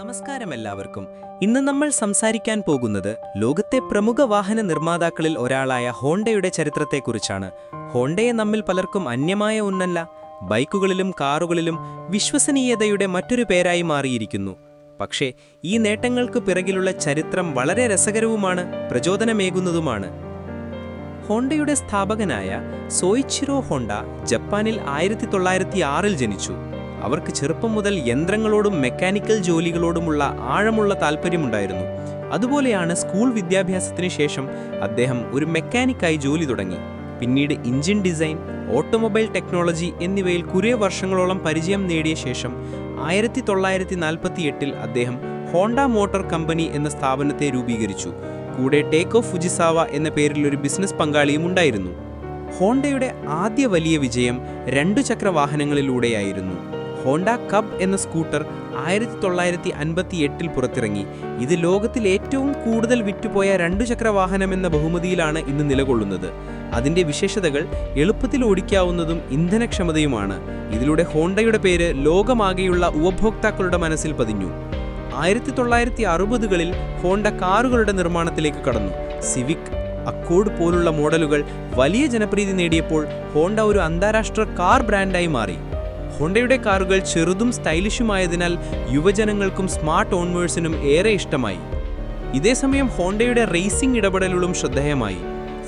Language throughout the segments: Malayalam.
നമസ്കാരം എല്ലാവർക്കും. ഇന്ന് നമ്മൾ സംസാരിക്കാൻ പോകുന്നത് ലോകത്തെ പ്രമുഖ വാഹന നിർമ്മാതാക്കളിൽ ഒരാളായ ഹോണ്ടയുടെ ചരിത്രത്തെക്കുറിച്ചാണ്. ഹോണ്ടയെ നമ്മിൽ പലർക്കും അന്യമായ ഒന്നല്ല ബൈക്കുകളിലും കാറുകളിലും വിശ്വസനീയതയുടെ മറ്റൊരു പേരായി മാറിയിരിക്കുന്നു. പക്ഷേ ഈ നേട്ടങ്ങൾക്ക് പിറകിലുള്ള ചരിത്രം വളരെ രസകരവുമാണ് പ്രചോദനമേകുന്നതുമാണ്. ഹോണ്ടയുടെ സ്ഥാപകനായ സോയിച്ചിറോ ഹോണ്ട ജപ്പാനിൽ ആയിരത്തി തൊള്ളായിരത്തി ആറിൽ ജനിച്ചു. അവർക്ക് ചെറുപ്പം മുതൽ യന്ത്രങ്ങളോടും മെക്കാനിക്കൽ ജോലികളോടുമുള്ള ആഴമുള്ള താല്പര്യമുണ്ടായിരുന്നു അതുപോലെയാണ് സ്കൂൾ വിദ്യാഭ്യാസത്തിന് ശേഷം അദ്ദേഹം ഒരു മെക്കാനിക്കായി ജോലി തുടങ്ങി. പിന്നീട് ഇഞ്ചിൻ ഡിസൈൻ ഓട്ടോമൊബൈൽ ടെക്നോളജി എന്നിവയിൽ കുറേ വർഷങ്ങളോളം പരിചയം നേടിയ ശേഷം ആയിരത്തി തൊള്ളായിരത്തി നാൽപ്പത്തി എട്ടിൽ അദ്ദേഹം ഹോണ്ട മോട്ടോർ കമ്പനി എന്ന സ്ഥാപനത്തെ രൂപീകരിച്ചു. കൂടെ ടേക്ക് ഓഫ് ഫുജിസാവ എന്ന പേരിൽ ഒരു ബിസിനസ് പങ്കാളിയും ഉണ്ടായിരുന്നു. ഹോണ്ടയുടെ ആദ്യ വലിയ വിജയം രണ്ടു ചക്ര വാഹനങ്ങളിലൂടെയായിരുന്നു ഹോണ്ട കബ് എന്ന സ്കൂട്ടർ ആയിരത്തി തൊള്ളായിരത്തി അൻപത്തി എട്ടിൽ പുറത്തിറങ്ങി. ഇത് ലോകത്തിൽ ഏറ്റവും കൂടുതൽ വിറ്റുപോയ രണ്ടു ചക്ര വാഹനം എന്ന ബഹുമതിയിലാണ് ഇന്ന് നിലകൊള്ളുന്നത്. അതിന്റെ വിശേഷതകൾ എളുപ്പത്തിൽ ഓടിക്കാവുന്നതും ഇന്ധനക്ഷമതയുമാണ്. ഇതിലൂടെ ഹോണ്ടയുടെ പേര് ലോകമാകെയുള്ള ഉപഭോക്താക്കളുടെ മനസ്സിൽ പതിഞ്ഞു. ആയിരത്തി തൊള്ളായിരത്തി അറുപതുകളിൽ ഹോണ്ട കാറുകളുടെ നിർമ്മാണത്തിലേക്ക് കടന്നു. സിവിക് അക്കോഡ് പോലുള്ള മോഡലുകൾ വലിയ ജനപ്രീതി നേടിയപ്പോൾ ഹോണ്ട ഒരു അന്താരാഷ്ട്ര കാർ ബ്രാൻഡായി മാറി. ഹോണ്ടയുടെ കാറുകൾ ചെറുതും സ്റ്റൈലിഷുമായതിനാൽ യുവജനങ്ങൾക്കും സ്മാർട്ട് ഓൺവേഴ്സിനും ഏറെ ഇഷ്ടമായി. ഇതേസമയം ഹോണ്ടയുടെ റേസിംഗ് ഇടപെടലുകളും ശ്രദ്ധേയമായി.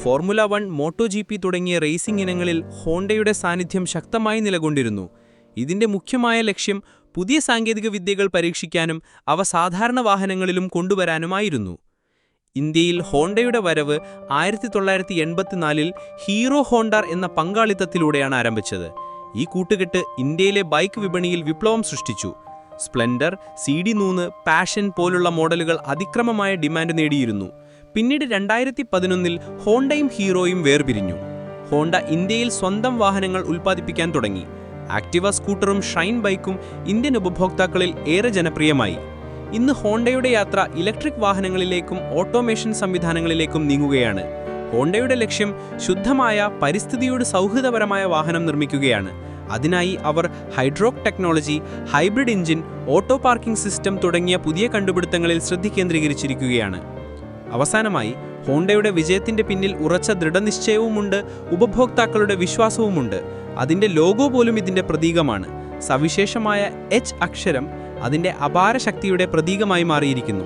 Formula one moto G P തുടങ്ങിയ റേസിംഗ് ഇനങ്ങളിൽ ഹോണ്ടയുടെ സാന്നിധ്യം ശക്തമായി നിലകൊണ്ടിരുന്നു. ഇതിന്റെ മുഖ്യമായ ലക്ഷ്യം പുതിയ സാങ്കേതിക വിദ്യകൾ പരീക്ഷിക്കാനും അവ സാധാരണ വാഹനങ്ങളിലും കൊണ്ടുവരാനുമായിരുന്നു. ഇന്ത്യയിൽ ഹോണ്ടയുടെ വരവ് ആയിരത്തി തൊള്ളായിരത്തി എൺപത്തിനാലിൽ ഹീറോ ഹോണ്ടർ എന്ന പങ്കാളിത്തത്തിലൂടെയാണ് ആരംഭിച്ചത്. ഈ കൂട്ടുകെട്ട് ഇന്ത്യയിലെ ബൈക്ക് വിപണിയിൽ വിപ്ലവം സൃഷ്ടിച്ചു. സ്പ്ലെൻഡർ സി ഡി നൂന്ന് പാഷൻ പോലുള്ള മോഡലുകൾ അതിക്രമമായ ഡിമാൻഡ് നേടിയിരുന്നു. പിന്നീട് രണ്ടായിരത്തി പതിനൊന്നിൽ ഹോണ്ടയും ഹീറോയും വേർപിരിഞ്ഞു. ഹോണ്ട ഇന്ത്യയിൽ സ്വന്തം വാഹനങ്ങൾ ഉൽപ്പാദിപ്പിക്കാൻ തുടങ്ങി. ആക്ടിവ സ്കൂട്ടറും ഷൈൻ ബൈക്കും ഇന്ത്യൻ ഉപഭോക്താക്കളിൽ ഏറെ ജനപ്രിയമായി. ഇന്ന് ഹോണ്ടയുടെ യാത്ര ഇലക്ട്രിക് വാഹനങ്ങളിലേക്കും ഓട്ടോമേഷൻ സംവിധാനങ്ങളിലേക്കും നീങ്ങുകയാണ്. ഹോണ്ടയുടെ ലക്ഷ്യം ശുദ്ധമായ പരിസ്ഥിതിയോട് സൗഹൃദപരമായ വാഹനം നിർമ്മിക്കുകയാണ്. അതിനായി അവർ ഹൈഡ്രോക് technology hybrid engine auto parking system തുടങ്ങിയ പുതിയ കണ്ടുപിടുത്തങ്ങളിൽ ശ്രദ്ധ കേന്ദ്രീകരിച്ചിരിക്കുകയാണ്. അവസാനമായി ഹോണ്ടയുടെ വിജയത്തിന്റെ പിന്നിൽ ഉറച്ച ദൃഢനിശ്ചയവുമുണ്ട് ഉപഭോക്താക്കളുടെ വിശ്വാസവുമുണ്ട്. അതിന്റെ ലോഗോ പോലും ഇതിന്റെ പ്രതീകമാണ്. സവിശേഷമായ എച്ച് അക്ഷരം അതിന്റെ അപാര ശക്തിയുടെ പ്രതീകമായി മാറിയിരിക്കുന്നു.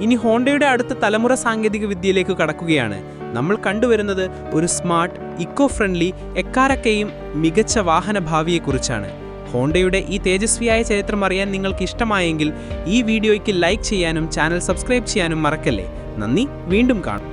ഇനി ഹോണ്ടയുടെ അടുത്ത തലമുറ സാങ്കേതിക വിദ്യയിലേക്ക് കടക്കുകയാണ്. നമ്മൾ കണ്ടുവരുന്നത് ഒരു സ്മാർട്ട് ഇക്കോ ഫ്രണ്ട്ലി എക്കാരക്കെയും മികച്ച വാഹന ഭാവിയെക്കുറിച്ചാണ് ഹോണ്ടയുടെ ഈ തേജസ്വിയായ ചരിത്രം അറിയാൻ നിങ്ങൾക്ക് ഇഷ്ടമായെങ്കിൽ ഈ വീഡിയോയ്ക്ക് ലൈക്ക് ചെയ്യാനും ചാനൽ സബ്സ്ക്രൈബ് ചെയ്യാനും മറക്കല്ലേ. നന്ദി വീണ്ടും കാണാം.